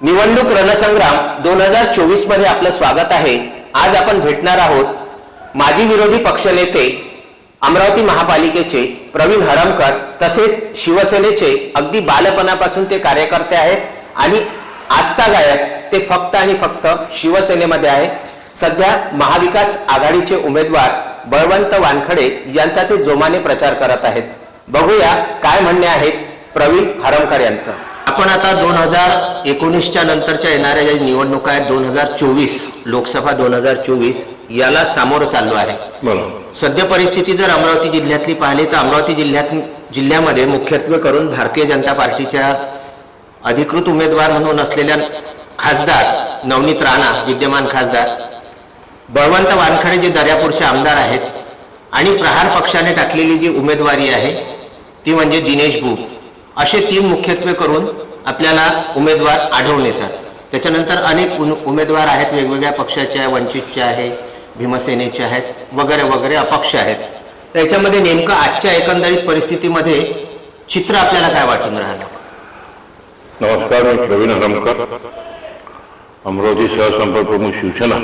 निवडणूक रणसंग्राम दोन हजार चोवीसमध्ये आपलं स्वागत आहे. आज आपण भेटणार आहोत माजी विरोधी पक्षनेते अमरावती महापालिकेचे प्रवीण हरमकर तसेच शिवसेनेचे अगदी बालपणापासून ते कार्यकर्ते आहेत आणि आस्था गायक ते फक्त आणि फक्त शिवसेनेमध्ये आहे सध्या महाविकास आघाडीचे उमेदवार बळवंत वानखडे यांचा ते जोमाने प्रचार करत आहेत. बघूया काय म्हणणे आहेत प्रवीण हरमकर यांचं. आपण आता दोन हजार एकोणीसच्या नंतरच्या येणाऱ्या ज्या निवडणुका आहेत. दोन हजार चोवीस लोकसभा दोन हजार चोवीस याला सामोरं चाललो आहे. सद्य परिस्थिती जर अमरावती जिल्ह्यातली पाहिली तर अमरावती जिल्ह्यात जिल्ह्यामध्ये मुख्यत्वे करून भारतीय जनता पार्टीच्या अधिकृत उमेदवार म्हणून असलेल्या खासदार नवनीत राणा विद्यमान खासदार बळवंत वानखडे जे दर्यापूरचे आमदार आहेत आणि प्रहार पक्षाने टाकलेली जी उमेदवारी आहे ती म्हणजे दिनेश भूप असे तीन मुख्यत्वे करून आपल्याला उमेदवार आढळून येतात. त्याच्यानंतर अनेक उमेदवार आहेत वेगवेगळ्या पक्षाचे आहे वंचितचे आहे भीमसेनेचे आहेत वगैरे वगैरे अपक्ष आहेत. त्याच्यामध्ये नेमकं आजच्या एकंदरीत परिस्थितीमध्ये चित्र आपल्याला काय वाटून राहिलं? नमस्कार मी प्रवीण हरमकर अमरावती सहसंपर्क प्रमुख शिवसेना.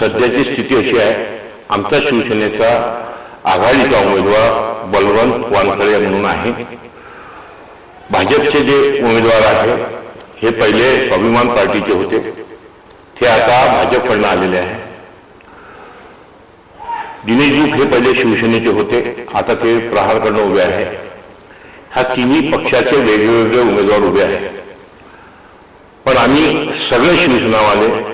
सध्याची स्थिती अशी आहे आमच्या शिवसेनेचा आघाडीचा उमेदवार बलवंत वानखळे म्हणून आहे. भाजपचे जे उमेदवार आहेत हे पहिले स्वाभिमान पार्टीचे होते. ते आता भाजपकडनं आलेले आहे. दिनेशजी हे पहिले शिवसेनेचे होते. आता ते प्रहारकडनं उभे आहे. ह्या तिन्ही पक्षाचे वेगवेगळे उमेदवार उभे आहेत. पण आम्ही सगळे शिवसेनावाले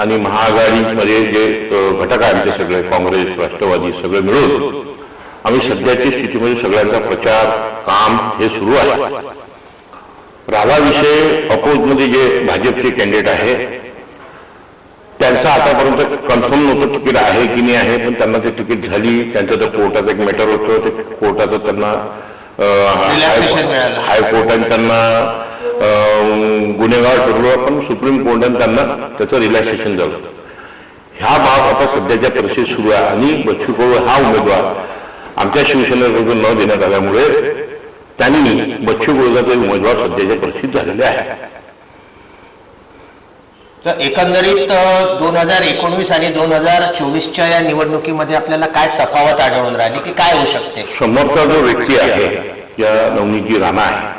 आणि महाआघाडीमध्ये जे घटक आहेत ते सगळे काँग्रेस राष्ट्रवादी सगळे मिळून आम्ही सध्याची स्थितीमध्ये सगळ्यांचा प्रचार काम हे सुरू आहे. राहिला विषय अपोजमध्ये जे भाजपचे कॅन्डिडेट आहे त्यांचं आतापर्यंत कन्फर्म नव्हतं तिकीट आहे की नाही आहे पण त्यांना ते तिकीट झाली. त्यांचं तर कोर्टाचं एक मॅटर होतं. ते कोर्टाचं त्यांना. हायकोर्टाने त्यांना गुन्हेगार ठरवलं पण सुप्रीम कोर्टाने त्यांना त्याचं रिलॅक्सेशन झालं. ह्या बाब आता सध्याच्या परिस्थितीत सुरू आहे आणि बच्चू कडू हा उमेदवार आमच्या शिवसेनेकडून न देण्यात आल्यामुळे त्यांनी बच्चू कडूचा उमेदवार सध्याच्या परिस्थितीत झालेले आहे. तर एकंदरीत दोन हजार एकोणवीस आणि दोन हजार चोवीसच्या या निवडणुकीमध्ये आपल्याला काय तफावत आढळून राहिली की काय होऊ शकते? समोरचा जो व्यक्ती आहे या नवनीतजी राणा आहे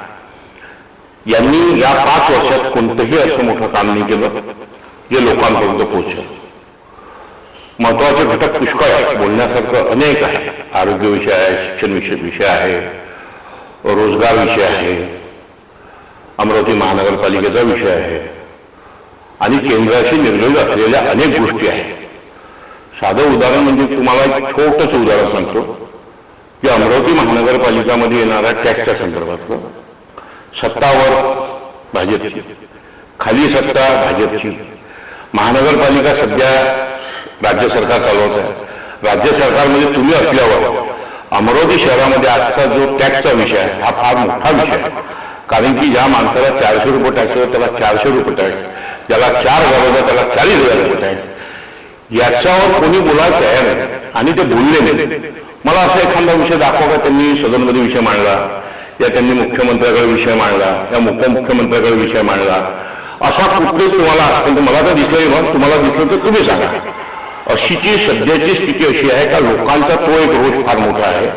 यांनी या पाच वर्षात कोणतंही असं मोठं काम नाही केलं. जे लोकांपर्यंत पोहोचलं. महत्त्वाचे घटक पुष्कळ आहेत. बोलण्यासारखं अनेक आहे. आरोग्य विषय आहे शिक्षण विषय विषय आहे रोजगार विषय आहे अमरावती महानगरपालिकेचा विषय आहे आणि केंद्राशी निगडीत असलेल्या अनेक गोष्टी आहेत. साधं उदाहरण म्हणजे तुम्हाला एक छोटंच उदाहरण सांगतो की अमरावती महानगरपालिकामध्ये येणाऱ्या टॅक्सच्या संदर्भातलं. सत्तावर भाजपची खाली सत्ता भाजपची. महानगरपालिका सध्या राज्य सरकार चालवत आहे. राज्य सरकारमध्ये तुम्ही असल्यावर अमरावती शहरामध्ये आजचा जो टॅक्सचा विषय आहे हा फार मोठा विषय आहे. कारण की ज्या माणसाला चारशे रुपये टॅक्स होतो त्याला चारशे रुपये टॅक्स ज्याला चार हजार होता त्याला चाळीस हजार रुपये टॅक्स याच्यावर कोणी बोलायला तयार आहे आणि ते बोलले नाही. मला असा एखादा विषय दाखवा का? त्यांनी सदनमध्ये विषय मांडला. या त्यांनी मुख्यमंत्र्याकडे विषय मांडला या उपमुख्यमंत्र्याकडे विषय मांडला. असा कुठले तुम्हाला असेल मला तर दिसलं मग तुम्हाला दिसलं तर तुम्ही सांगा. अशीची सध्याची स्थिती अशी आहे का? लोकांचा तो एक रोष फार मोठा आहे.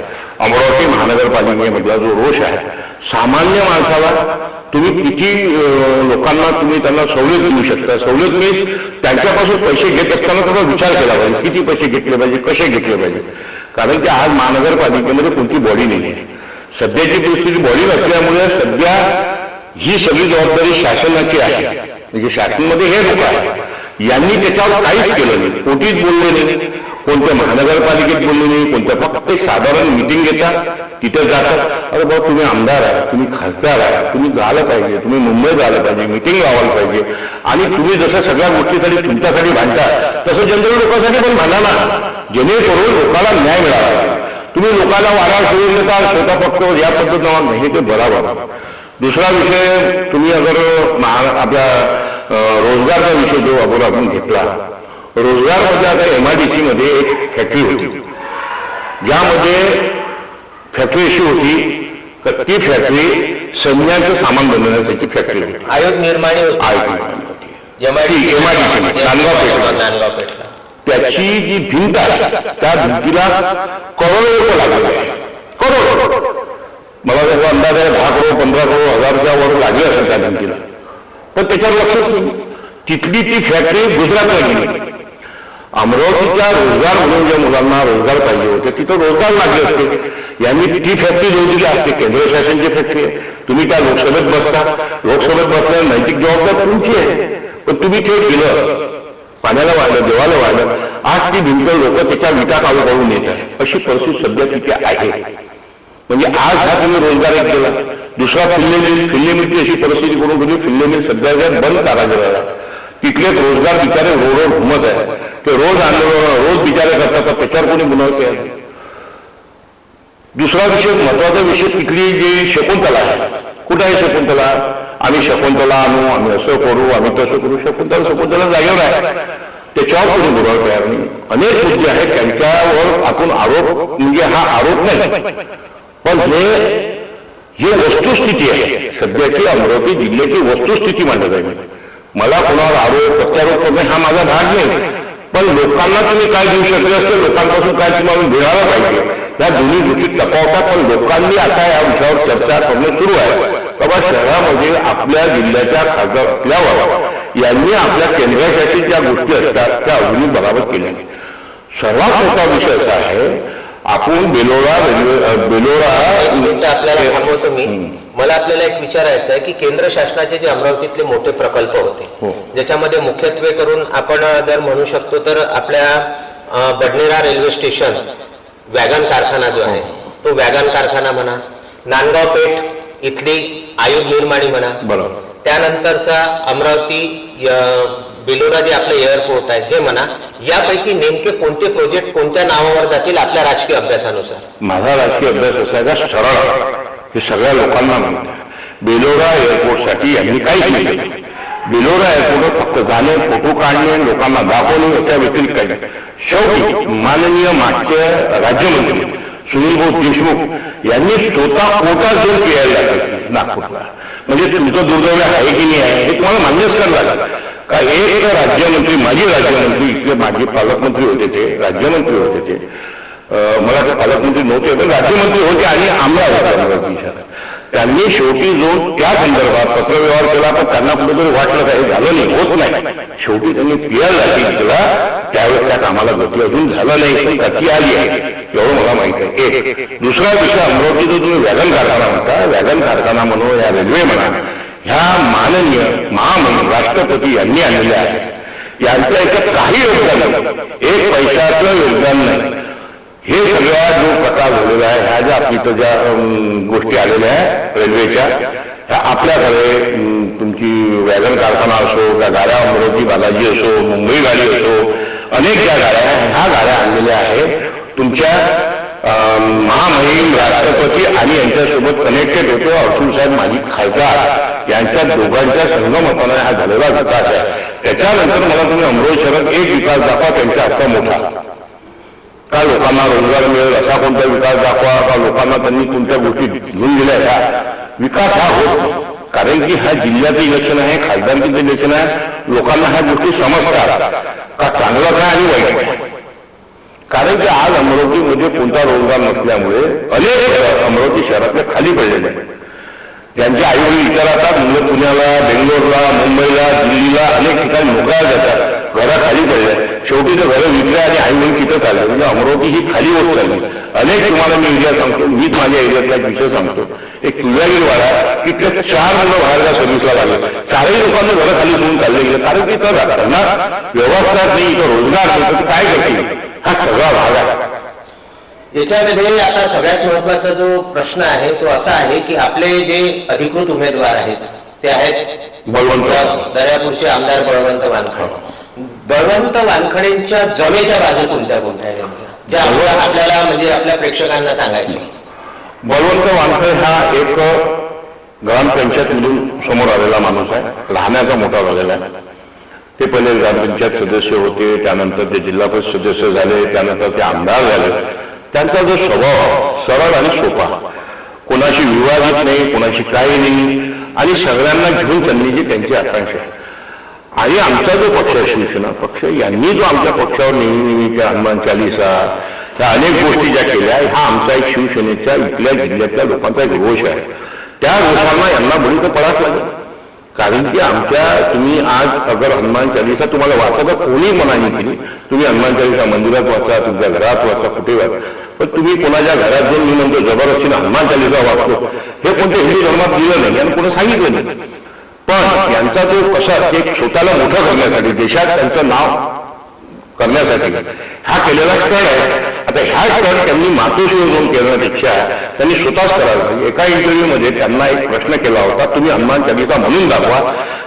अमरावती महानगरपालिकेमधला जो रोष आहे सामान्य माणसाला तुम्ही किती लोकांना तुम्ही त्यांना सवलत देऊ शकता? सवलत मीन्स त्यांच्यापासून पैसे घेत असताना त्याचा विचार केला पाहिजे. किती पैसे घेतले पाहिजे? कसे घेतले पाहिजे? कारण की आज महानगरपालिकेमध्ये कोणती बॉडी नाही आहे सध्याची परिस्थिती बॉडी नसल्यामुळे सध्या ही सगळी जबाबदारी शासनाची आहे. म्हणजे शासनमध्ये हे लोक आहे यांनी त्याच्यावर काहीच केलं नाही. कोठीच बोलले नाही. कोणत्या महानगरपालिकेत बोलले नाही. कोणत्या फक्त साधारण मिटिंग घेतात. तिथे जातात. अरे बाबा तुम्ही आमदार आहात. तुम्ही खासदार आहात. तुम्ही झालं पाहिजे. तुम्ही मुंबईत झालं पाहिजे. मिटिंग लावायला पाहिजे. आणि तुम्ही जसं सगळ्या गोष्टीसाठी तुमच्यासाठी भांडता तसं जनरल लोकांसाठी पण भांडा ना. जेणेकरून लोकांना न्याय मिळावा. तुम्ही लोकांना वारा सोडून देता स्वतः फक्त या पद्धतीनं नाही ते बरोबर. दुसरा विषय तुम्ही अगर महा आपल्या रोजगारचा विषय जो अगोदर आपण घेतला रोजगारमध्ये आता एम आय डी सी मध्ये एक फॅक्टरी होती. ज्यामध्ये फॅक्टरी अशी होती तर ती फॅक्टरी सैन्याचं सामान बनवण्यासाठी फॅक्टरी होती. आयोग निर्माणी होती. MIDC, नांदगाव पेठला. त्याची जी भिंत आहे त्या भिंतीला करोडो रुपये लागले. करोड. मला त्याचा अंदाज आहे दहा करोड पंधरा करोड हजारच्या वर लागले असेल त्या भिंतीला. पण त्याच्यावर लक्षच तिथली ती फॅक्टरी गुजरातला गेली. अमरावतीच्या रोजगार म्हणून ज्या मुलांना रोजगार पाहिजे होते तिथं रोजगार लागले असते. यांनी ती फॅक्टरी देऊ दिली असते. केंद्र शासनाची फॅक्टरी आहे. तुम्ही त्या लोकसभेत बसता. लोकसभेत बसल्यावर नैतिक जबाबदारी तुमची आहे. पण तुम्ही ते दिलं. पाण्याला वाढलं देवाला वाढलं. आज ती भिंत लोक त्याच्या विटा काढू काढून येत आहे अशी परिस्थिती सध्या तिथे आहे. म्हणजे आज हा तुम्ही रोजगार एक केला. दुसरा फिल्ले मिल फिल्ले मिलची अशी परिस्थिती करून तुम्ही फिल्ले मिल सध्या जर बंद कारागिराला तिथले रोजगार बिचारे रोड रोड घुमत आहे ते रोज आंदोलन रोज बिचारे करतात तर त्याच्यावर कोणी गुणवते आहे दुसरा विषय महत्त्वाचा विषय तिथली जी शकुंतला आहे. कुठं आहे शकुंतला? आम्ही शकुंतला आणू आम्ही असं करू आम्ही तसं करू. शकुंतला शकुंतला जागेवर आहे. त्याच्यावर कोणी बोलावं तयार नाही अनेक मुद्दे आहेत. त्यांच्यावर आपण आरोप म्हणजे हा आरोप नाही. पण हे ही वस्तुस्थिती आहे. सध्याची अमरावती जिल्ह्याची वस्तुस्थिती मांडत आहे. मला कोणावर आरोप प्रत्यारोप करणे हा माझा भाग नाही. पण लोकांना तुम्ही काय देऊ शकले असते लोकांपासून काय तुम्हाला मिळालं पाहिजे? या दोन्ही गोष्टी तपावतात पण लोकांनी आता या विषयावर चर्चा करणे सुरू आहे. बाबा शहरामध्ये आपल्या जिल्ह्याच्या खासदार असल्यावर यांनी आपल्या केंद्रशासित ज्या गोष्टी असतात त्या अजूनही बराबर केल्या नाही. सर्वात मोठा विषय असा आहे आपण बेलोरा रेल्वे बेलोरा आपल्याला थांबवतो मी मला आपल्याला एक विचारायचं आहे की केंद्र शासनाचे जे अमरावतीतले मोठे प्रकल्प होते हो. ज्याच्यामध्ये मुख्यत्वे करून आपण जर म्हणू शकतो तर आपल्या बडनेरा रेल्वे स्टेशन वॅगन कारखाना जो आहे तो वॅगन कारखाना म्हणा नांदगाव पेठ इथली आयोग निर्माणी म्हणा. बरोबर. त्यानंतरचा अमरावती बेलोरा जे आपलं एअरपोर्ट आहे हे म्हणा यापैकी नेमके कोणते प्रोजेक्ट कोणत्या नावावर जातील आपल्या राजकीय अभ्यासानुसार? माझा राजकीय अभ्यास असा आहे का? सरळ. हे सगळ्या लोकांना आहे. बेलोरा एअरपोर्टसाठी यांनी काहीच नाही बेलोरा एअरपोर्टवर फक्त जाणे फोटो काढणे लोकांना दाखवणे याच्या व्यतिरिक्त काही. शेवटी माननीय मागचे राज्यमंत्री सुनील भाऊ देशमुख यांनी स्वतः कोटा जर पियायला नागपूरला. म्हणजे तुमचं दुर्दैव आहे की नाही आहे हे तुम्हाला मान्यच करायला लागलं. का एक राज्यमंत्री माजी राज्यमंत्री इथले माजी पालकमंत्री होते ते राज्यमंत्री होते ते. मला ते पालकमंत्री नव्हते पण राज्यमंत्री होते आणि आमदार होता. त्यांनी शेवटी जो त्या संदर्भात पत्रव्यवहार केला पण त्यांना कुठेतरी वाटलं काही झालं नाही होत नाही. शेवटी त्यांनी पीआर लागली केला. त्यावेळेस त्या कामाला गती अजून झालं नाही पण गती आली आहे. एवढं मला माहीत आहे. एक दुसरा विषय अमरावतीचा तुम्ही वॅगन कारखाना म्हणता. वॅगन कारखाना म्हणून या रेल्वे म्हणा ह्या माननीय महामन राष्ट्रपती यांनी आणलेल्या आहेत. यांचं याच्यात काही योगदान नाही. एक पैशाचं योगदान नाही. हे सगळ्या जो झालेला आहे. ह्या ज्या आपली इथं ज्या गोष्टी आलेल्या आहेत रेल्वेच्या ह्या आपल्याकडे तुमची वॅगन कारखाना असो त्या गाड्या अमरावती बालाजी असो मुंबई गाडी असो अनेक ज्या गाड्या ह्या गाड्या आणलेल्या आहेत. तुमच्या महामहिम राष्ट्रपती आणि यांच्यासोबत कनेक्टेड होतो अर्जुन साहेब माजी खासदार. यांच्या दोघांच्या संगमताने हा झालेला विकास आहे. त्याच्यानंतर मला तुम्ही अमरावती शहरात एक विकास दाखवा त्यांच्या हक्का मोठा. का लोकांना रोजगार मिळेल असा कोणता विकास दाखवा का लोकांना त्यांनी कोणत्या गोष्टी घेऊन दिल्या का विकास हा होत कारण की हा जिल्ह्याचं इलेक्शन आहे खासदारकीचं इलेक्शन आहे लोकांना ह्या गोष्टी समजतात का चांगलं काय आणि वाईट काय कारण की आज अमरावतीमध्ये कोणता रोजगार नसल्यामुळे अनेक अमरावती शहरातले खाली पडलेले आहेत आई वडील विचारतात मुलं पुण्याला बेंगलोरला मुंबईला दिल्लीला अनेक ठिकाणी नोकऱ्या जातात घरा खाली पडल्या शेवटी ते घरं विकल्या आणि आई वडील तिथं चालले. म्हणजे अमरावती ही खाली होत चालली. अनेक तुम्हाला मी एरिया सांगतो. मीच माझ्या एरियातला एक विषय सांगतो. एक वाडा तिथले चार मुलं बाहेरच्या सर्व्हिसला लागले. चारही लोकांना घरं खाली सोडून चालले गेले. कारण की इथं त्यांना व्यवस्था नाही इथं रोजगार नाही. तर काय करतील हा सगळा भाग आहे. याच्यामध्ये आता सगळ्यात महत्त्वाचा जो प्रश्न आहे तो असा आहे की आपले जे अधिकृत उमेदवार आहेत ते आहेत बळवंत. दर्यापूरचे आमदार बळवंत वानखडे बळवंत वानखडेंच्या जमेच्या बाजू कोणत्या कोणत्या ज्या आपल्या- आपल्याला म्हणजे आपल्या प्रेक्षकांना सांगायची. बळवंत वानखडे हा एक ग्रामपंचायतमधून समोर आलेला माणूस आहे. लहानाचा मोठा झालेला आहे. ते पहिले ग्रामपंचायत सदस्य होते त्यानंतर ते जिल्हा परिषद सदस्य झाले त्यानंतर ते आमदार झाले. त्यांचा जो स्वभाव सरळ आणि सोपा. कोणाशी विवादित नाही कोणाशी काही नाही. आणि सगळ्यांना घेऊन चालण्याची त्यांची आकांक्षा आहे. आणि आमचा जो पक्ष आहे शिवसेना पक्ष यांनी जो आमच्या पक्षावर नेहमी नेहमी त्या हनुमान चालिसा त्या अनेक गोष्टी ज्या केल्या हा आमचा एक शिवसेनेच्या इथल्या जिल्ह्यातल्या लोकांचा एक रोष आहे. त्या रोषांना यांना बळी तर पडाच लागेल. कारण की आमच्या तुम्ही आज अगर हनुमान चालिसा तुम्हाला वाचायचा कोणी मनाने केली तुम्ही हनुमान चालिसा मंदिरात वाचा तुमच्या घरात वाचा कुठे वाचा पण तुम्ही कोणाच्या घरात जाऊन मी म्हणतो जबरदस्तीने हनुमान चालिसा वाचतो. हे कोणत्या हिंदू धर्मात दिलं नाही आणि कोणी सांगितलं नाही. पण यांचा जो कसा ते स्वतःला मोठं करण्यासाठी देशात त्यांचं नाव करण्यासाठी हा केलेला स्टड आहे. आता ह्या स्टड त्यांनी मातोश्री जाऊन करण्यापेक्षा त्यांनी स्वतःच करायला पाहिजे. एका इंटरव्ह्यूमध्ये त्यांना एक प्रश्न केला होता तुम्ही हनुमान चालिसा म्हणून दाखवा.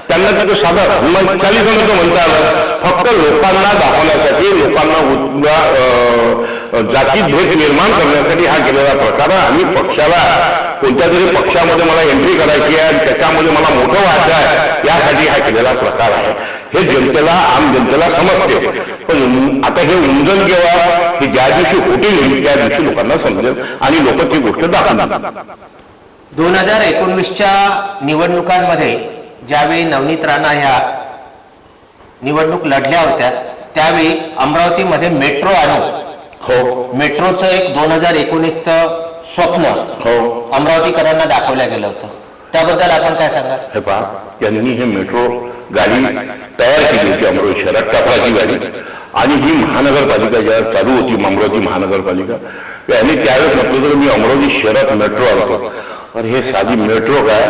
त्यांना तिथं साधा हनुमान चालिसा नको म्हणता आलं. फक्त लोकांना दाखवण्यासाठी लोकांना जातीत भेद निर्माण करण्यासाठी हा केलेला प्रकार आणि पक्षाला कोणत्या तरी पक्षामध्ये मला एंट्री करायची आहे आणि त्याच्यामध्ये मला मोठं व्हायचं आहे यासाठी हा केलेला प्रकार आहे. हे जनतेला आम जनतेला समजते. पण आता हे उंजन जेव्हा ही ज्या दिवशी होतील त्या दिवशी लोकांना समजेल आणि लोक ती गोष्ट दाखवणार दोन हजार एकोणवीसच्या निवडणुकांमध्ये ज्यावेळी नवनीत राणा ह्या निवडणूक लढल्या होत्या त्यावेळी अमरावतीमध्ये मेट्रो आणू हो. मेट्रोचं एक दोन हजार एकोणीसचं स्वप्न हो. अमरावतीकरांना दाखवलं गेलं होतं. त्याबद्दल आपण काय सांगा हे पहा यांनी हे मेट्रो गाडी तयार केली होती अमरावती शहरात टपराची गाडी. आणि ही महानगरपालिका ज्या चालू होती अमरावती महानगरपालिका यांनी त्यावेळेस म्हटलं तर मी अमरावती शहरात मेट्रो आलो तर हे साधी मेट्रो काय?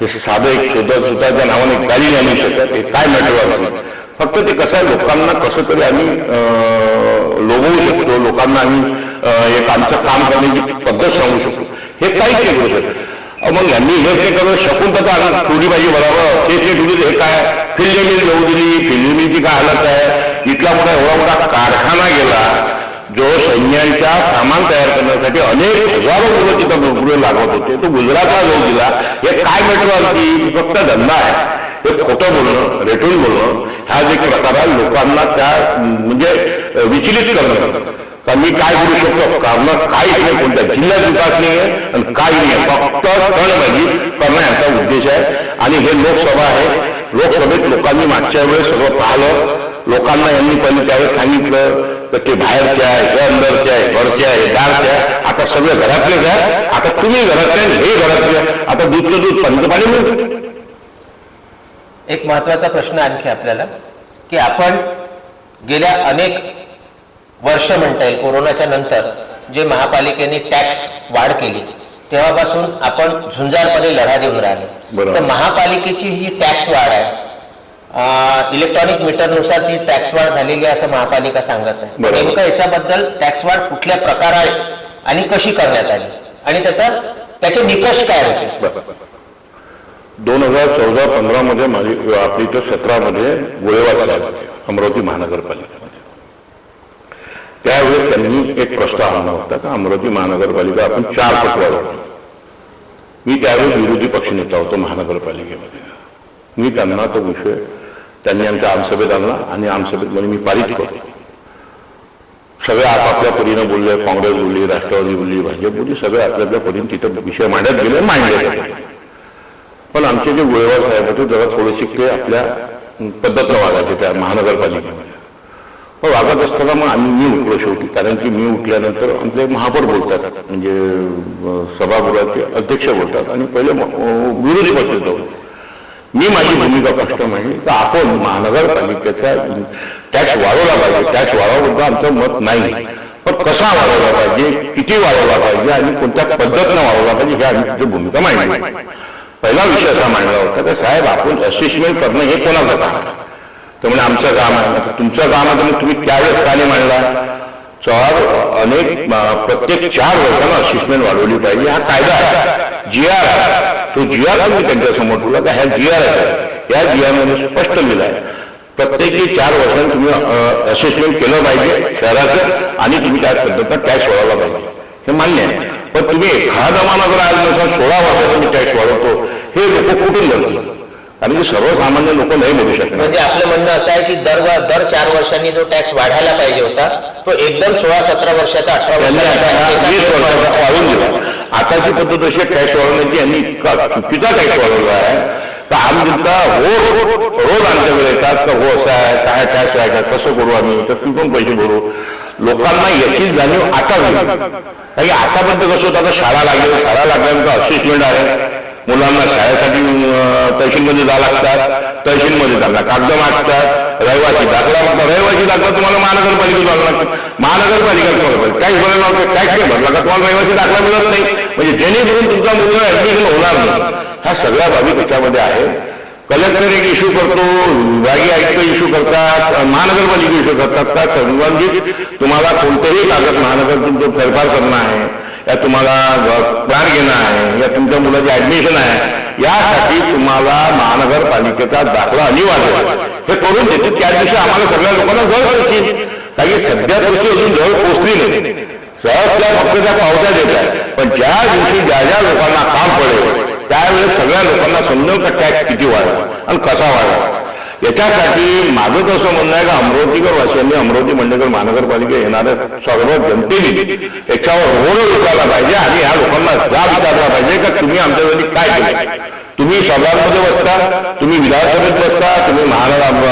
हे साधं एक शोधा त्या नावाने गाडी नाही आणू शकत. हे काय मेट्रो आलं फक्त ते कसं आहे लोकांना कसं तरी आम्ही अं, शकतो लोकांना आम्ही एक आमचं काम करण्याची पद्धत सांगू शकतो. हे काहीच नाही करू शकत मग यांनी हे ते करून शकून तर आला थोडी पाहिजे बरोबर ते ते हे काय? फिल्ड मिल दिली फिल्ड मिलची काय हालत आहे? इथला मोठा एवढा मोठा कारखाना गेला जो सैन्यांचा सामान तयार करण्यासाठी अनेक हजारो मुलं तिथं नोकरी लागत होते. तो गुजरातला जाऊ दिला हे काय मेट्रो की फक्त धंदा आहे. हे खोटं बोलणं रेटून बोलणं हा जे प्रकार आहे लोकांना त्या म्हणजे विचलित करणं. का मी काय करू शकतो? कारण काहीच नाही कोणत्या जिल्ह्यात विकास नाही आहे आणि काही नाही. फक्त तणबाजी करणं याचा उद्देश आहे. आणि हे लोकसभा आहे. लोकसभेत लोकांनी मागच्या वेळेस सगळं पाहिलं. लोकांना यांनी पहिले त्यावेळेस सांगितलं तर ते बाहेरचे आहे हे अंदरचे आहे घरचे आहे दारचे आहे. आता सगळे घरातलेच आहे. आता तुम्ही घरातले हे घरातले आता दूधचं दूध पंतपाणी मिळतं एक महत्त्वाचा प्रश्न आणखी आपल्याला की आपण गेल्या अनेक वर्ष म्हणता येईल. कोरोनाच्या नंतर जे महापालिकेने टॅक्स वाढ केली तेव्हापासून आपण झुंजारमध्ये लढा देऊन राहिले. तर महापालिकेची ही टॅक्स वाढ आहे. इलेक्ट्रॉनिक मीटरनुसार ती टॅक्स वाढ झालेली आहे असं महापालिका सांगत आहे. नेमकं याच्याबद्दल टॅक्स वाढ कुठल्या प्रकारे आणि कशी करण्यात आली? आणि त्याचा त्याचे निकष काय होते? दोन हजार चौदा पंधरा मध्ये माझी आपली इथं सतरामध्ये होते अमरावती महानगरपालिकेमध्ये त्यावेळेस त्यांनी एक प्रस्ताव आणला होता का? अमरावती महानगरपालिका आपण चार पट मी त्यावेळेस विरोधी पक्षनेता होतो महानगरपालिकेमध्ये. मी त्यांना तो विषय त्यांनी आमच्या आमसभेत आणला आणि आमसभेत म्हणजे मी पारित करतो. सगळे आपापल्या परीने बोलले काँग्रेस बोलली राष्ट्रवादी बोलली भाजप बोलली सगळे आपल्या परीने तिथं विषय मांडत गेले मांडले पण आमचे जे गोळेवार साहेब होते जरा थोडेसे ते आपल्या पद्धतीनं वागायचे त्या महानगरपालिकेमध्ये. पण वागत असताना मग आम्ही मी उठलो शेवटी. कारण की मी उठल्यानंतर आमचे महापौर बोलतात. म्हणजे सभागृहाचे अध्यक्ष बोलतात. आणि पहिले विरोधी पक्ष जाऊ मी माझी भूमिका स्पष्ट मांडली तर आपण महानगरपालिकेचा टॅक्स वाढवला पाहिजे. टॅक्स वाढवल्याबद्दल आमचं मत नाही. पण कसा वाढवला पाहिजे? किती वाढवला पाहिजे? आणि कोणत्या पद्धतीनं वाढवला पाहिजे? ह्या आम्ही तिथे भूमिका मांडली. पहिला विषय असा मांडला होता की साहेब आपण असेसमेंट करणं हे कोणाचं काम आहे? म्हणजे आमचं काम आहे. तुमचं काम आहे तर तुम्ही त्यावेळेस का नाही मांडला चार अनेक प्रत्येक चार वर्षांना असिस्टमेंट वाढवली पाहिजे. हा कायदा आहे. जी आर आहे. तो जी आर तुम्ही त्यांच्यासमोर ठेवला. का ह्या जी आर आहे. या जी आरमध्ये स्पष्ट लिहिलं आहे. प्रत्येकी चार वर्षांनी तुम्ही असेसमेंट केलं पाहिजे शहराचं आणि तुम्ही त्या पद्धतीनं टॅक्स वाढवला पाहिजे. हे मान्य आहे. पण तुम्ही एखादा मला जर आज नसा सोळा वर्षाचा मी टॅक्स वाढवतो. हे लोक कुठून करतील कारण की सर्वसामान्य लोक नाही बोलू शकणार म्हणजे आपलं म्हणणं असं आहे की दर दर चार वर्षांनी जो टॅक्स वाढायला पाहिजे होता तो एकदम सोळा सतरा वर्षाचा अठरा हा वर्षाचा वाढवून दिला. आताची पद्धत अशी टॅक्स वाढवण्याची यांनी इतका चुकीचा टॅक्स वाढवला आहे. तर आम्ही जनता रोज रोज आमच्याकडे येतात का हो असं आहे काय टॅक्स आहे कसं करू आम्ही तर कुठून पैसे भरू. लोकांना याची जाणीव आता झाली कारण की आतापर्यंत कसं होतं आता शाळा लागेल शाळा लागल्यानंतर असिस्टमेंट आहे. मुलांना शाळेसाठी तहसीलमध्ये जा लागतात. तहसीलमध्ये त्यांना कागद मागतात रहिवासी दाखला मागतात रहिवासी दाखला तुम्हाला महानगरपालिकेत जावं लागतं. महानगरपालिका तुम्हाला टॅक्स भरायला लावते काय काय भरला का? तुम्हाला रहिवासी दाखला मिळत नाही. म्हणजे जेणेकरून तुमचा मुलगा ऍडमिशन होणार नाही. ह्या सगळ्या बाबी त्याच्यामध्ये आहे? कलेक्टर एक इश्यू करतो विभागीय आयुक्त इश्यू करतात महानगरपालिका इश्यू करतात. त्या संबंधित तुम्हाला कोणतेही कागद महानगर तुमचं फेरफार करणं आहे. या तुम्हाला प्लॅन घेणं आहे या तुमच्या मुलाची ऍडमिशन आहे यासाठी तुम्हाला महानगरपालिकेचा दाखला अनिवार्य हे करून देते त्या दिवशी आम्हाला सगळ्या लोकांना जवळ करतील. कारण की सध्या तशी अजून जवळ पोहोचली नाही. सहज त्या फक्त त्या पावत्या देत आहे पण ज्या दिवशी ज्या ज्या लोकांना काम पडेल त्यावेळेस सगळ्या लोकांना समजून का टॅक्स किती वाढवा आणि कसा वाढवा याच्यासाठी माझं तर असं म्हणणं आहे का अमरावतीकर वासियांनी अमरावती मंडळकर महानगरपालिका येणाऱ्या सर्व जनतेने याच्यावर रोड विचारला पाहिजे आणि ह्या लोकांना जाब विचारला पाहिजे का तुम्ही आमच्यासाठी काय केलं? तुम्ही सभांमध्ये बसता तुम्ही विधानसभेत बसता तुम्ही महाराज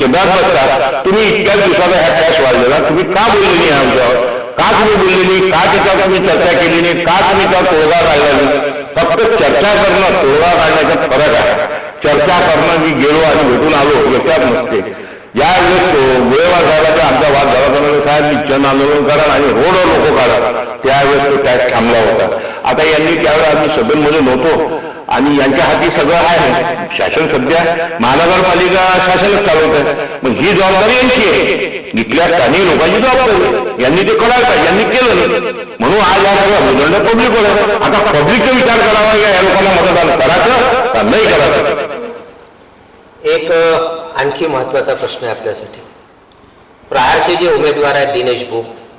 केंद्रात बसता तुम्ही इतक्याच दिवसाचा ह्या टॅक्स वाढलेला. तुम्ही का बोलले नाही आमच्यावर? का तुम्ही बोलले नाही? का त्याच्यावर तुम्ही चर्चा केली नाही? का तुम्ही त्यावर तोडगा काढला नाही? फक्त चर्चा करणं तोडगा काढण्याचा फरक आहे. चर्चा करणं मी गेलो आणि भेटून आलो याच्यात नसते. यावेळेस तो वेळेवर साहेबाचा आमचा वाद झाला तर साहेब मी जन आंदोलन करा आणि रोड लोक काढा त्यावेळेस तो टॅक्स थांबला होता. आता यांनी त्यावेळेस आम्ही सदनमध्ये नव्हतो आणि यांच्या हाती सगळं आहे. शासन सध्या महानगरपालिका शासनच चालवत आहे. मग ही जबाबदारी यांची आहे. इथल्या स्थानिक लोकांची जबाबदारी यांनी ते करायला पाहिजे. यांनी केलं नाही. म्हणून आज या सगळं भूदंड पब्लिकवर आता पब्लिकचा विचार करावा या लोकांना मतदान करायचं का नाही करायचं? एक आणखी महत्त्वाचा प्रश्न आहे आपल्यासाठी. प्रहारचे जे उमेदवार आहेत दिनेश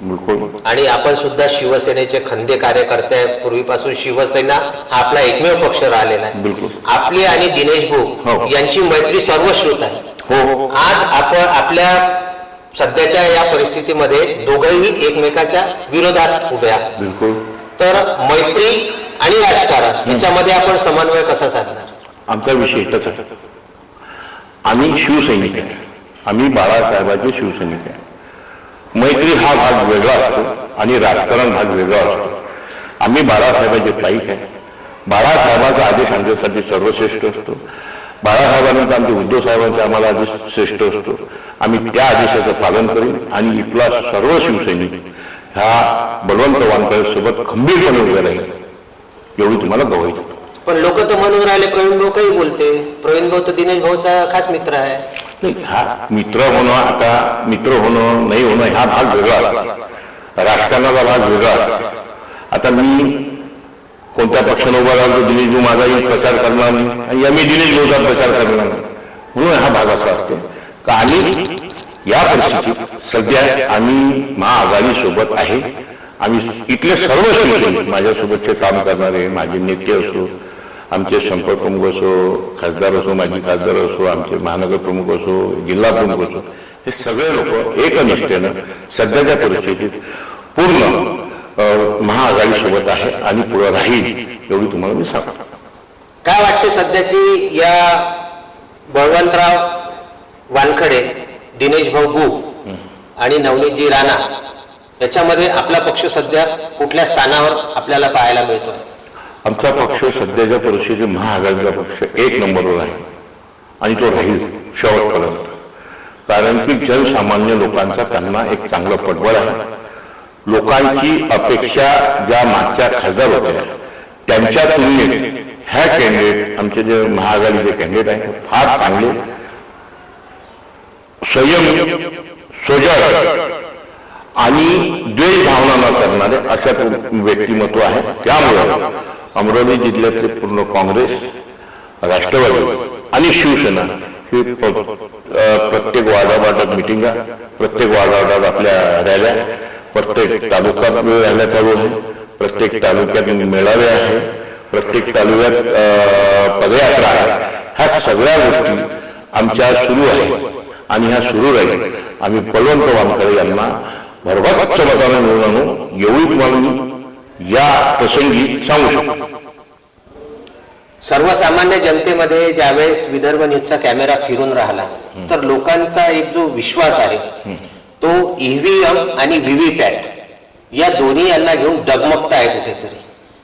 बिलकुल. आणि आपण सुद्धा शिवसेनेचे खंदे कार्यकर्ते आहे पूर्वीपासून शिवसेना हा आपला एकमेव पक्ष राहिलेला आहे. आपली आणि दिनेश हो. बुक यांची मैत्री सर्वश्रुत आहे. हो हो आज आपण आपल्या सध्याच्या या परिस्थितीमध्ये दोघंही एकमेकाच्या विरोधात उभे आहात. बिलकुल. तर मैत्री आणि राजकारण याच्यामध्ये आपण समन्वय कसा साधणार? आमचा विषय आम्ही शिवसैनिक आहे. आम्ही बाळासाहेबांचे शिवसैनिक आहे. मैत्री हा भाग वेगळा असतो आणि राजकारण भाग वेगळा असतो. आम्ही बाळासाहेबांचे पाईक आहे. बाळासाहेबांचा आदेश आमच्यासाठी सर्वश्रेष्ठ असतो. बाळासाहेबांनंतर आमचे उद्धव साहेबांचा आम्हाला आदेश श्रेष्ठ असतो. आम्ही त्या आदेशाचं पालन करीन आणि इथला सर्व शिवसैनिक ह्या बलवंत वानकर सोबत खंबीरपणे उभे राहील एवढी तुम्हाला गवाई देतो. पण लोक तर म्हणून राहिले प्रवीण भाऊ काही बोलते. प्रवीण भाऊ तर दिनेश भाऊचा खास मित्र आहे. नाही हा मित्र होणं आता मित्र होणं नाही होणं हा भाग वेगळा असतो. राजकारणाचा भाग वेगळा असतो. आता मी कोणत्या पक्षानं उभा राहिलो दिनेश भाऊ माझाही प्रचार करणार नाही आणि या मी दिनेश भाऊचा प्रचार करणार नाही. म्हणून हा भाग असा असतो. का आम्ही या परिस्थितीत सध्या आम्ही महाआघाडी सोबत आहे. आम्ही इथले सर्व शिवसैनिक माझ्यासोबतचे काम करणारे माझे नेते असो आमचे संपर्क प्रमुख असो खासदार असो माजी खासदार असो आमचे महानगर प्रमुख असो जिल्हा प्रमुख असो हे सगळे लोक एकनिष्ठेनं सध्याच्या परिस्थितीत पूर्ण महाआघाडीसोबत आहे आणि पुढे राहील एवढी तुम्हाला मी सांगतो. काय वाटते सध्याची या बळवंतराव वानखडे दिनेश भाऊ बू आणि नवनीतजी राणा याच्यामध्ये आपला पक्ष सध्या कुठल्या स्थानावर आपल्याला पाहायला मिळतो आमचा पक्ष सध्याच्या परिस्थितीत महाआघाडीचा पक्ष एक नंबरवर आहे. आणि तो राहील शेवटपर्यंत. कारण की जनसामान्य लोकांचा त्यांना एक चांगलं पटबळ आहे. लोकांची अपेक्षा ज्या मागच्या खासदार होत्या त्यांच्या तुलनेत ह्या कॅन्डिडेट आमचे जे महाआघाडीचे कॅन्डिडेट आहेत फार चांगले. संयम सोजळ आणि द्वेष भावना न करणारे अशा व्यक्तिमत्व आहे त्यामुळे अमरावती जिल्ह्यातले पूर्ण काँग्रेस राष्ट्रवादी आणि शिवसेना ही प्रत्येक वार्डावार्डात मिटिंगा प्रत्येक वार्डावार्डात आपल्या रॅल्या प्रत्येक तालुक्यात रॅल्या चालू आहे प्रत्येक तालुक्यात मेळावे आहे प्रत्येक तालुक्यात पदयात्रा आहे ह्या सगळ्या गोष्टी आमच्या सुरू आहेत आणि ह्या सुरू राहील. आम्ही बलवंत वानखडे यांना भरभक्ष मताने मिळून आणू. एवढी तुम्हाला या प्रसंगी सांगू शकतो. सर्वसामान्य जनतेमध्ये ज्यावेळेस विदर्भ न्यूजचा कॅमेरा फिरून राहिला तर लोकांचा एक जो विश्वास आहे तो ईव्हीएम आणि व्हीव्हीपॅट या दोन्ही यांना घेऊन डगमगता आहे कुठेतरी.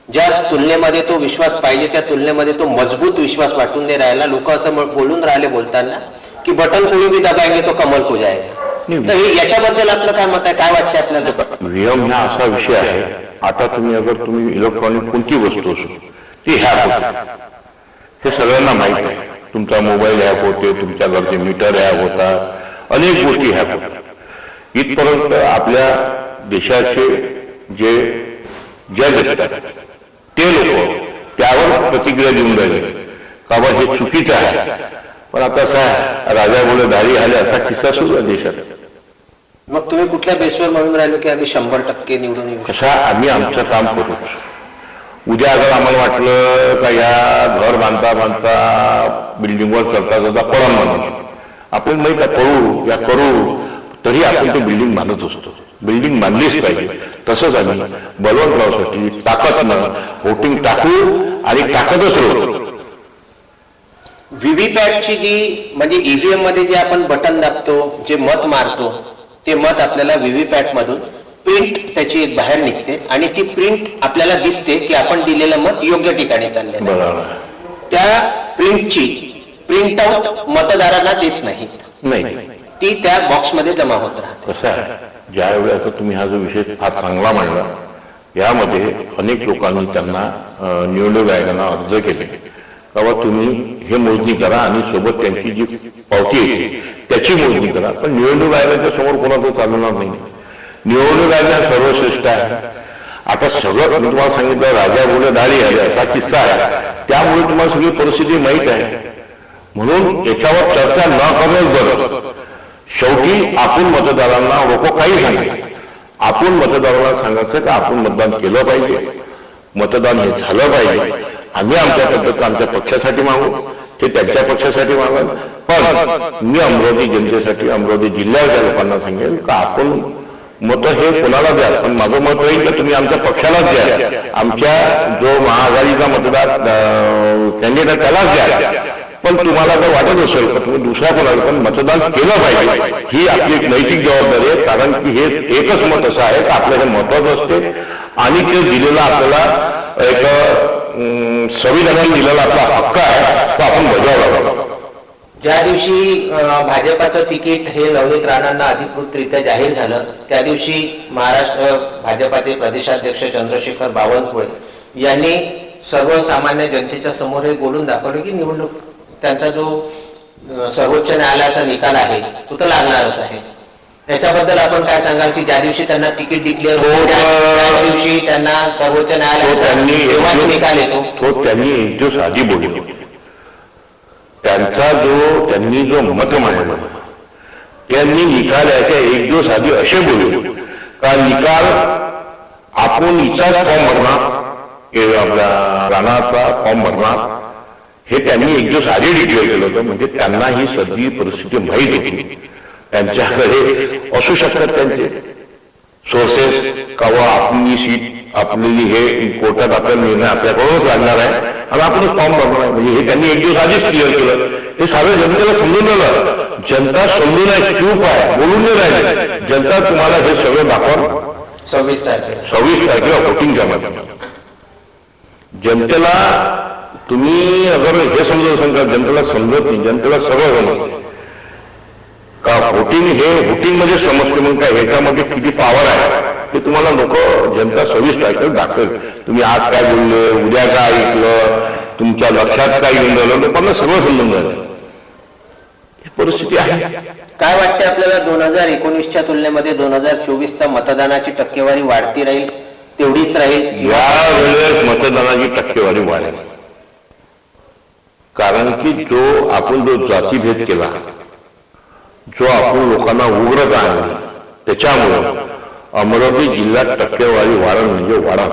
ज्या तुलनेमध्ये तो विश्वास पाहिजे त्या तुलनेमध्ये तो मजबूत विश्वास वाटून नाही राहिला. लोक असं बोलून राहिले बोलताना की बटन कोणी भी दबाएंगे तो कमल को जाएगा नाही. तर हे याच्याबद्दल आपलं काय मत आहे? काय वाटतं आपल्याला? व्हीएम हा असा विषय आहे आता तुम्ही अगर तुम्ही इलेक्ट्रॉनिक कोणती वस्तू असो ती हॅप होते. हे सगळ्यांना माहीत आहे. तुमचा मोबाईल हॅप होते तुमच्या घरचे मीटर हॅप होतात अनेक गोष्टी हॅप होतात. इथपर्यंत आपल्या देशाचे जे जज असतात ते लोक त्यावर प्रतिक्रिया देऊन राहिले. का बा हे चुकीचं आहे. पण आता असा राजामुळे राजा आले असा किस्सा सुरू आहे देशात. मग तुम्ही कुठल्या बेसवर म्हणून राहिलो की आम्ही शंभर टक्के निवडून येऊ कसा आम्ही आमचं काम करू. उद्या अगर आम्हाला वाटलं का या घर बांधता बांधता बिल्डिंगवर चढता चढता पडून म्हणून. आपल्याला माहीत पळू या करू. तरी आपण ते बिल्डिंग बांधत असतो. बिल्डिंग बांधलीच पाहिजे. तसंच आम्ही बलवंतरावसाठी ताकदनं वोटिंग टाकू आणि टाकतच राहू व्हीव्हीपॅटची जी म्हणजे ईव्हीएममध्ये जे आपण बटन दाबतो जे मत मारतो ते मत आपल्याला व्हीव्हीपॅट मधून प्रिंट त्याची एक बाहेर निघते आणि ती प्रिंट आपल्याला दिसते की आपण दिलेलं मत योग्य ठिकाणी. बरोबर. त्या प्रिंटची प्रिंट आउट मतदारांना देत नाहीत. नाही. ती त्या बॉक्समध्ये जमा होत राहते. कसं आहे? ज्यावेळी आता तुम्ही हा जो विषय फार चांगला मांडला यामध्ये अनेक लोकांनी त्यांना निवडणूक आयोगाला अर्ज केले. तेव्हा तुम्ही हे मोजणी करा आणि सोबत त्यांची जी पावती येते त्याची मोजणी करा. पण निवडणूक आयोगाच्या समोर कोणाचं चालणार नाही. निवडणूक आयोग सर्वश्रेष्ठ आहे. आता सगळं मी तुम्हाला सांगितलं राजा बोले दाढी आहे असा किस्सा आहे. त्यामुळे तुम्हाला सगळी परिस्थिती माहीत आहे. म्हणून याच्यावर चर्चा न करणंच बरं शेवटी आपण मतदारांना लोक काही सांगे आपण मतदारांना सांगायचं की आपण मतदान केलं पाहिजे. मतदान हे झालं पाहिजे. आम्ही आमच्या पद्धत आमच्या पक्षासाठी मागू ते त्यांच्या पक्षासाठी मागत पण मी अमरावती जनतेसाठी अमरावती जिल्ह्याच्या लोकांना सांगेल का आपण मत हे कोणाला द्या पण माझं मत होईल की तुम्ही आमच्या पक्षालाच द्या. आमच्या जो महाआघाडीचा मतदार कॅन्डिडेट त्यालाच द्या. पण तुम्हाला जर वाटत असेल तर तुम्ही दुसऱ्या कोणाला पण मतदान केलं पाहिजे. ही आपली एक नैतिक जबाबदारी आहे कारण की हे एकच मत असं आहे की आपलं हे महत्वाचं असते. आणि ते दिलेलं आपल्याला एक संविधानाने दिलेला आपला हक्क आहे तो आपण बजावला. पाहिजे ज्या दिवशी भाजपाचं तिकीट हे नवनीत राणांना अधिकृतरित्या जाहीर झालं त्या दिवशी महाराष्ट्र भाजपाचे प्रदेशाध्यक्ष चंद्रशेखर बावनकुळे यांनी सर्वसामान्य जनतेच्या समोर हे बोलून दाखवलं की निवडणूक त्यांचा जो सर्वोच्च न्यायालयाचा निकाल आहे तो तर लागणारच आहे. त्याच्याबद्दल आपण काय सांगाल की ज्या दिवशी त्यांना तिकीट डिक्लेअर होईल त्या दिवशी त्यांना सर्वोच्च तो न्यायालयाचा त्यांनी तेव्हाच निकाल येतो. तो त्यांनी एक दिवस आधी बोलले त्यांचा जो त्यांनी जो मत मांडला त्यांनी निकालाच्या एक दिवस आधी असे बोलले का निकाल आपण हिचाच फॉर्म भरणार? हे आपल्या राणाचा फॉर्म भरणार? हे त्यांनी एक दिवस आधी डिक्लेअर केलं होतं म्हणजे त्यांना ही सगळी परिस्थिती माहीत होती. त्यांच्याकडे असू शकतात त्यांचे. सोर्सेस किंवा आपली सीट आपली हे कोर्टात आपला निर्णय आपल्याकडूनच लागणार आहे. आणि आपणच फॉर्म भरणार आहे. म्हणजे हे त्यांनी एक दिवस आधीच क्लिअर केलं. हे सारं जनतेला समजून झालं जनता समजून आहे चूप आहे बोलून नाही राहिले. जनता तुम्हाला हे सगळं दाखवा. सव्वीस तारखेला. सव्वीस तारखेला व्होटिंगच्या मध्ये जनतेला तुम्ही अगर हे समजत असाल जनतेला समजत नाही जनतेला सगळं समजतं का व्होटिंग हे व्होटिंगमध्ये समजते मग काय? ह्याच्यामध्ये किती पॉवर आहे? ते तुम्हाला लोक जनता सव्वीस तारखेला दाखवेल. तुम्ही आज काय बोलले उद्या काय ऐकलं तुमच्या लक्षात काय येऊन राहिलं लोकांना सगळं समजून झालं परिस्थिती आहे. काय वाटते आपल्याला दोन हजार एकोणीसच्या तुलनेमध्ये दोन हजार चोवीसचा मतदानाची टक्केवारी वाढती राहील? तेवढीच राहील. या वेळेस मतदानाची टक्केवारी वाढेल. कारण की जो आपण जो जातीभेद केला जो आपण लोकांना उग्रता आणली त्याच्यामुळे अमरावती जिल्ह्यात टक्केवारी वाढ म्हणजे वाढा.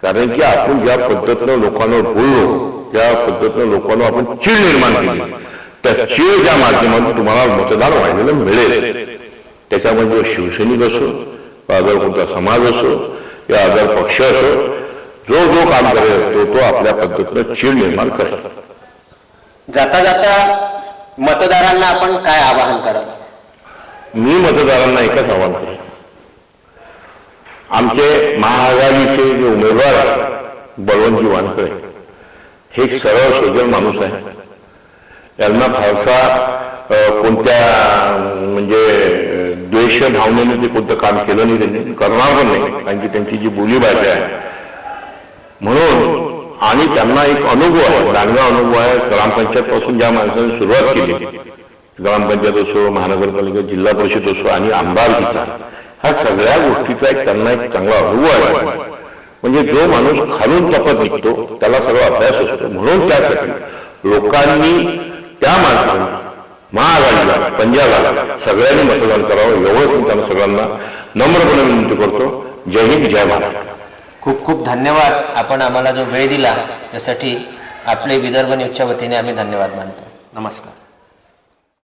कारण की आपण ज्या पद्धतीनं लोकांवर बोललो त्या पद्धतीनं लोकांना आपण चीड निर्माण केली. त्या चीडच्या माध्यमातून तुम्हाला मतदान वाढलेलं मिळेल त्याच्यामध्ये शिवसैनिक असो आजार कोणता समाज असो या आजार पक्ष असो जो जो काम करेल तो तो आपल्या पद्धतीनं चीड निर्माण करेल जाता जाता मतदारांना आपण काय आवाहन कराल? मी मतदारांना एकच आवाहन करेन. आमचे महाआघाडीचे जे उमेदवार आहेत बळवंतजी वानखळे हे सरळ सोजल माणूस आहे यांना फारसा कोणत्या म्हणजे द्वेष भावनेने ते कोणतं काम केलं नाही त्यांनी करणार पण नाही कारण की त्यांची जी बोलीभाषा आहे. म्हणून आणि त्यांना एक अनुभव आहे. चांगला अनुभव आहे. ग्रामपंचायत पासून ज्या माणसाने सुरुवात केली ग्रामपंचायत असो महानगरपालिका जिल्हा परिषद असो आणि आमदारकीचा ह्या सगळ्या गोष्टीचा एक त्यांना एक चांगला अनुभव आहे. म्हणजे जो माणूस खालून तपत निघतो त्याला सगळा अभ्यास असतो. म्हणून त्यासाठी लोकांनी त्या माणसाला महाआघाडीला पंजाबला सगळ्यांनी मतदान करावं. एवढं त्यांना सगळ्यांना नम्रपणे विनंती करतो. जय हिंद जय महाराष्ट्र खूप खूप धन्यवाद. आपण आम्हाला जो वेळ दिला त्यासाठी आपले विदर्भ न्यूजच्या वतीने आम्ही धन्यवाद मानतो. नमस्कार.